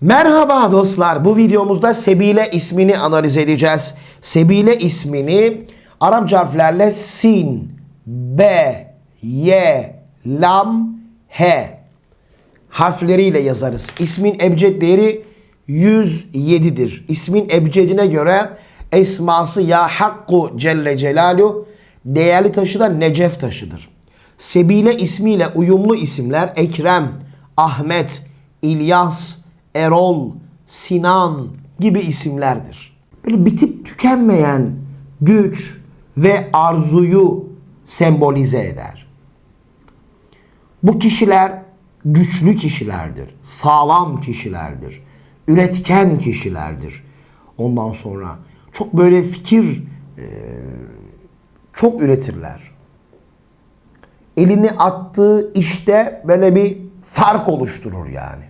Merhaba dostlar. Bu videomuzda Sebile ismini analiz edeceğiz. Sebile ismini Arapça harflerle Sin, B, Y, Lam, H harfleriyle yazarız. İsmin ebced değeri 107'dir. İsmin ebcedine göre esması ya Hakku Celle Celaluhu değerli taşı da Necef taşıdır. Sebile ismiyle uyumlu isimler Ekrem, Ahmet, İlyas, Erol, Sinan gibi isimlerdir. Böyle bitip tükenmeyen güç ve arzuyu sembolize eder. Bu kişiler güçlü kişilerdir, sağlam kişilerdir, üretken kişilerdir. Ondan sonra çok böyle fikir e, çok üretirler. Elini attığı işte böyle bir fark oluşturur yani.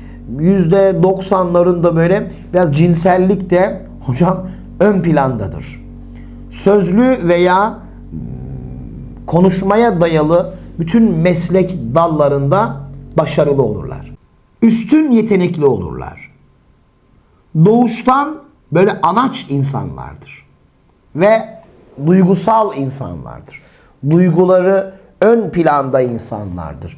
yüzde doksanlarında böyle biraz cinsellik de hocam ön plandadır. Sözlü veya hmm, konuşmaya dayalı bütün meslek dallarında başarılı olurlar. Üstün yetenekli olurlar. Doğuştan böyle anaç insanlardır. Ve duygusal insanlardır. Duyguları ön planda insanlardır.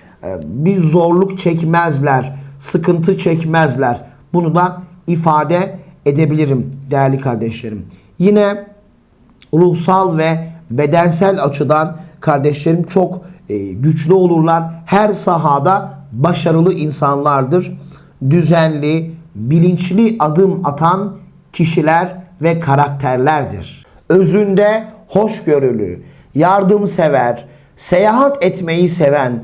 bir zorluk çekmezler, sıkıntı çekmezler. Bunu da ifade edebilirim değerli kardeşlerim. Yine ruhsal ve bedensel açıdan kardeşlerim çok e, güçlü olurlar. Her sahada başarılı insanlardır. Düzenli, bilinçli adım atan kişiler ve karakterlerdir. Özünde hoşgörülü, yardımsever, seyahat etmeyi seven,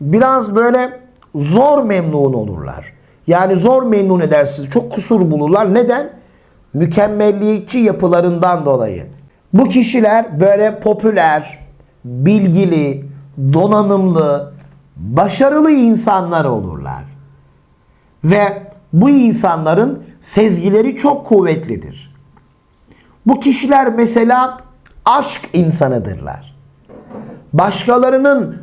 biraz böyle zor memnun olurlar. Yani zor memnun edersiniz. Çok kusur bulurlar. Neden? Mükemmelliyetçi yapılarından dolayı. Bu kişiler böyle popüler, bilgili, donanımlı, başarılı insanlar olurlar. Ve bu insanların sezgileri çok kuvvetlidir. Bu kişiler mesela aşk insanıdırlar. Başkalarının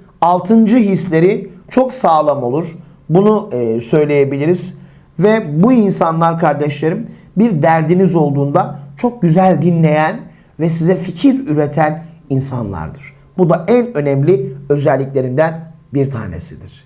altıncı hisleri çok sağlam olur. Bunu e, söyleyebiliriz. Ve bu insanlar kardeşlerim bir derdiniz olduğunda çok güzel dinleyen ve size fikir üreten insanlardır. Bu da en önemli özelliklerinden bir tanesidir.